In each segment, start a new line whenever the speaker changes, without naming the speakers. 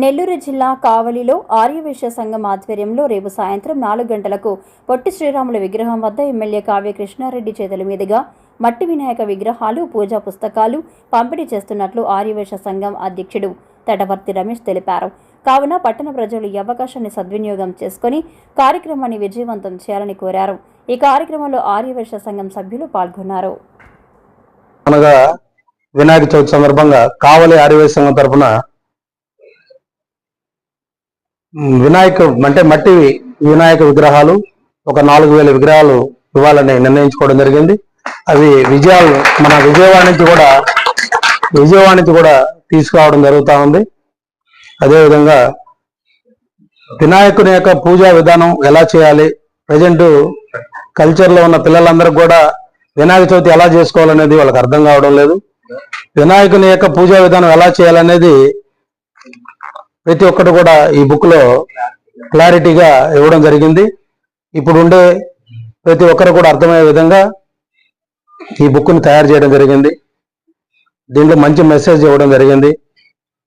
నెల్లూరు జిల్లా కావలిలో ఆర్యవైశ్య సంఘం ఆధ్వర్యంలో రేపు సాయంత్రం నాలుగు గంటలకు పొట్టి శ్రీరాముల విగ్రహం వద్ద ఎమ్మెల్యే కావ్య కృష్ణారెడ్డి చేతుల మీదుగా మట్టి వినాయక విగ్రహాలు పూజా పుస్తకాలు పంపిణీ చేస్తున్నట్లు ఆర్యవైశ్య సంఘం అధ్యక్షుడు తటవర్తి రమేష్ తెలిపారు. కావున పట్టణ ప్రజలు ఈ అవకాశాన్ని సద్వినియోగం చేసుకుని కార్యక్రమాన్ని విజయవంతం చేయాలని కోరారు. ఈ కార్యక్రమంలో ఆర్యవైశ్య సంఘం సభ్యులు పాల్గొన్నారు.
వినాయక చవితి సందర్భంగా కావలి ఆర్యవేశ సంఘం తరఫున వినాయక అంటే మట్టి వినాయక విగ్రహాలు ఒక నాలుగు వేల విగ్రహాలు ఇవ్వాలని నిర్ణయించుకోవడం జరిగింది. అవి విజయాలు మన విజయవాడ నుంచి కూడా విజయవాడ నుంచి కూడా తీసుకురావడం జరుగుతూ ఉంది. అదేవిధంగా వినాయకుని యొక్క పూజా విధానం ఎలా చేయాలి? ప్రజెంట్ కల్చర్లో ఉన్న పిల్లలందరికీ కూడా వినాయక చవితి ఎలా చేసుకోవాలనేది వాళ్ళకి అర్థం కావడం లేదు. వినాయకుని యొక్క పూజా విధానం ఎలా చేయాలనేది ప్రతి ఒక్కటి కూడా ఈ బుక్లో క్లారిటీగా ఇవ్వడం జరిగింది. ఇప్పుడు ఉండే ప్రతి ఒక్కరు కూడా అర్థమయ్యే విధంగా ఈ బుక్ను తయారు చేయడం జరిగింది. దీంట్లో మంచి మెసేజ్ ఇవ్వడం జరిగింది.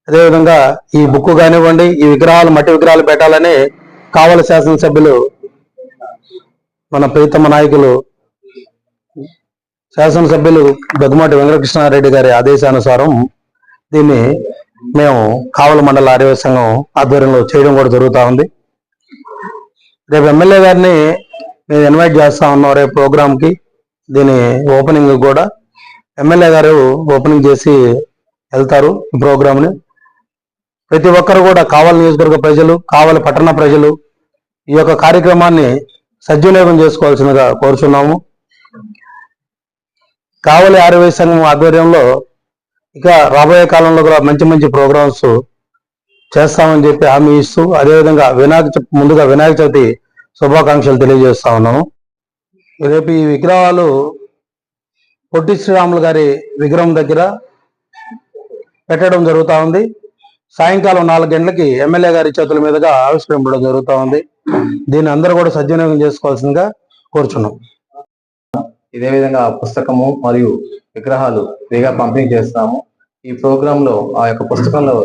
అదేవిధంగా ఈ బుక్ కానివ్వండి ఈ విగ్రహాలు మట్టి విగ్రహాలు పెట్టాలని కావల శాసనసభ్యులు మన ప్రీతమ నాయకులు శాసనసభ్యులు దగ్గుమాటి వెంకటకృష్ణారెడ్డి గారి ఆదేశానుసారం దీన్ని మేము కావలి మండల ఆర్యవ సంఘం ఆధ్వర్యంలో చేయడం కూడా జరుగుతూ ఉంది. రేపు ఎమ్మెల్యే గారిని మేము ఇన్వైట్ చేస్తా ఉన్నాం రేపు ప్రోగ్రామ్కి దీని ఓపెనింగ్ కూడా. ఎమ్మెల్యే గారు ఓపెనింగ్ చేసి వెళ్తారు ఈ ప్రోగ్రామ్ని ప్రతి ఒక్కరు కూడా కావాలి నియోజకవర్గ ప్రజలు కావలి పట్టణ ప్రజలు ఈ యొక్క కార్యక్రమాన్ని సద్వినియోగం చేసుకోవాల్సిందిగా కోరుచున్నాము. కావలి ఆరోగ్య సంఘం ఆధ్వర్యంలో ఇక రాబోయే కాలంలో కూడా మంచి మంచి ప్రోగ్రామ్స్ చేస్తామని చెప్పి హామీ ఇస్తూ అదేవిధంగా వినాయక చ- ముందుగా వినాయక చవితి శుభాకాంక్షలు తెలియజేస్తా ఉన్నాము. రేపు ఈ విగ్రహాలు పొట్టి శ్రీరాములు గారి విగ్రహం దగ్గర పెట్టడం జరుగుతూ ఉంది. సాయంకాలం నాలుగు గంటలకి ఎమ్మెల్యే గారి చేతుల మీదుగా ఆవిష్కరించడం జరుగుతూ ఉంది. దీన్ని అందరూ కూడా సద్వినియోగం చేసుకోవాల్సిందిగా కోరుచున్నాం.
ఇదే విధంగా పుస్తకము మరియు విగ్రహాలు ఫ్రీగా పంపిణీ చేస్తాము. ఈ ప్రోగ్రామ్లో ఆ యొక్క పుస్తకంలో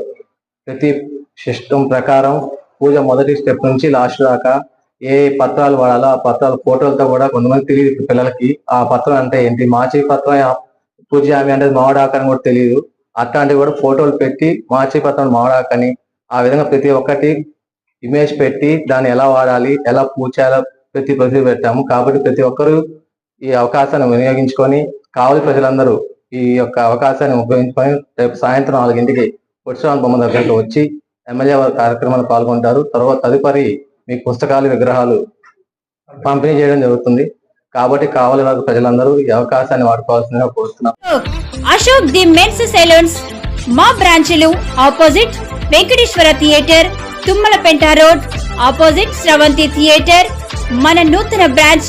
ప్రతి సిస్టమ్ ప్రకారం పూజ మొదటి స్టెప్ నుంచి లాస్ట్ దాకా ఏ పత్రాలు వాడాలో ఆ పత్రాల ఫోటోలతో కూడా కొంతమంది తెలియదు పిల్లలకి. ఆ పత్రం అంటే ఏంటి? మాచి పత్రం పూజ ఆమె అంటే మామిడాకని కూడా తెలియదు అట్లాంటివి కూడా ఫోటోలు పెట్టి మాచి పత్రం మామిడాకని ఆ విధంగా ప్రతి ఒక్కటి ఇమేజ్ పెట్టి దాన్ని ఎలా వాడాలి ఎలా పూజ ప్రతి ప్రతి పెట్టాము. కాబట్టి ప్రతి ఒక్కరు ఈ అవకాశాన్ని వినియోగించుకొని కావలి ప్రజలందరూ ఈ యొక్క అవకాశాన్ని ఉపయోగించుకొని రేపు సాయంత్రం నాలుగింటికి పురుషరామ బొమ్మ దగ్గరకు వచ్చి ఎమ్మెల్యే వారి కార్యక్రమాలు పాల్గొంటారు. తర్వాత తదుపరి మీ పుస్తకాలు విగ్రహాలు పంపిణీ చేయడం జరుగుతుంది. కాబట్టి కావలి వారి ప్రజలందరూ ఈ అవకాశాన్ని వాడుకోవాల్సిందిగా కోరుతున్నాం.
అశోక్ ది మెన్స్ సెలూన్స్ మా బ్రాంచ్లు opposite Venkateswara theatre Tummalapenta road opposite Sravanthi theatre మన నూతన బ్రాంచ్